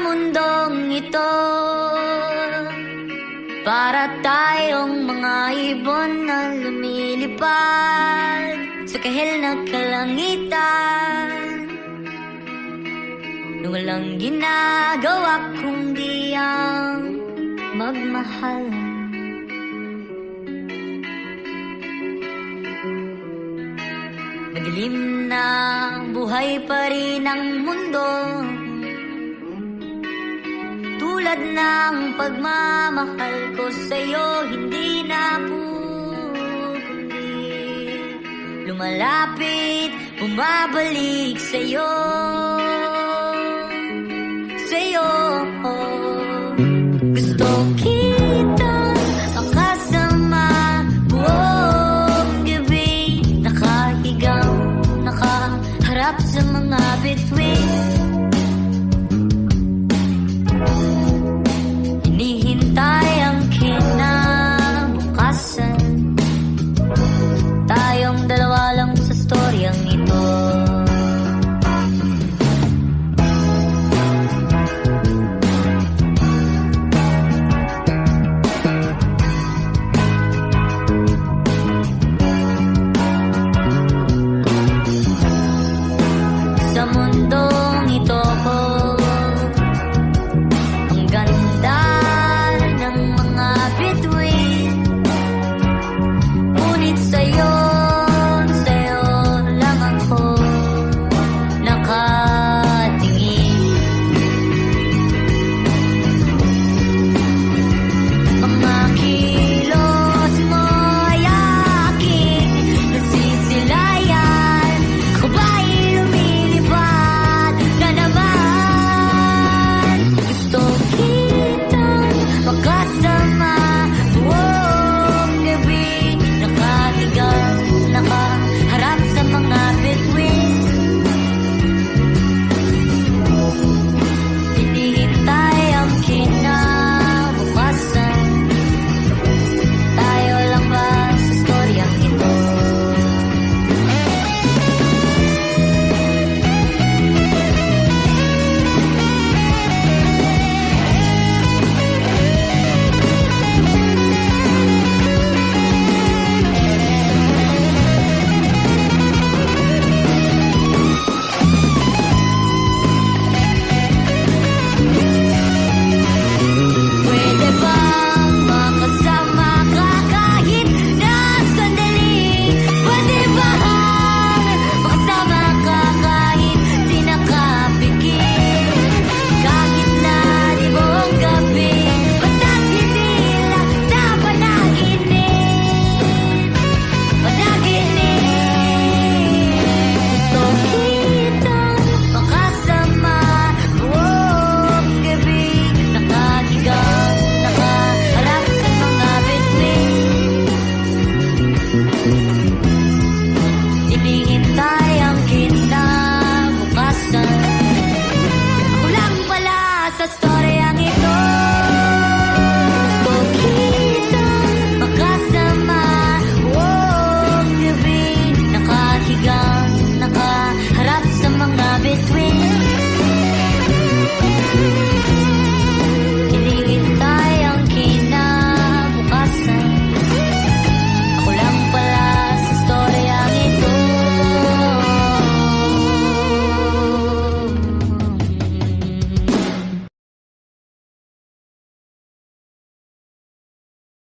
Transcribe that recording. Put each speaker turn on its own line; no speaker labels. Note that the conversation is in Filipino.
mundong ito. Para tayong mga ibon na lumilipad Sa kahil na kalangitan. Na walang ginagawa kundi ang magmahal. Madilim na buhay pa rin ang mundo Tulad ng pagmamahal ko sa'yo Hindi na pupundi. Lumalapit, bumabalik sa'yo di bingit tayang kini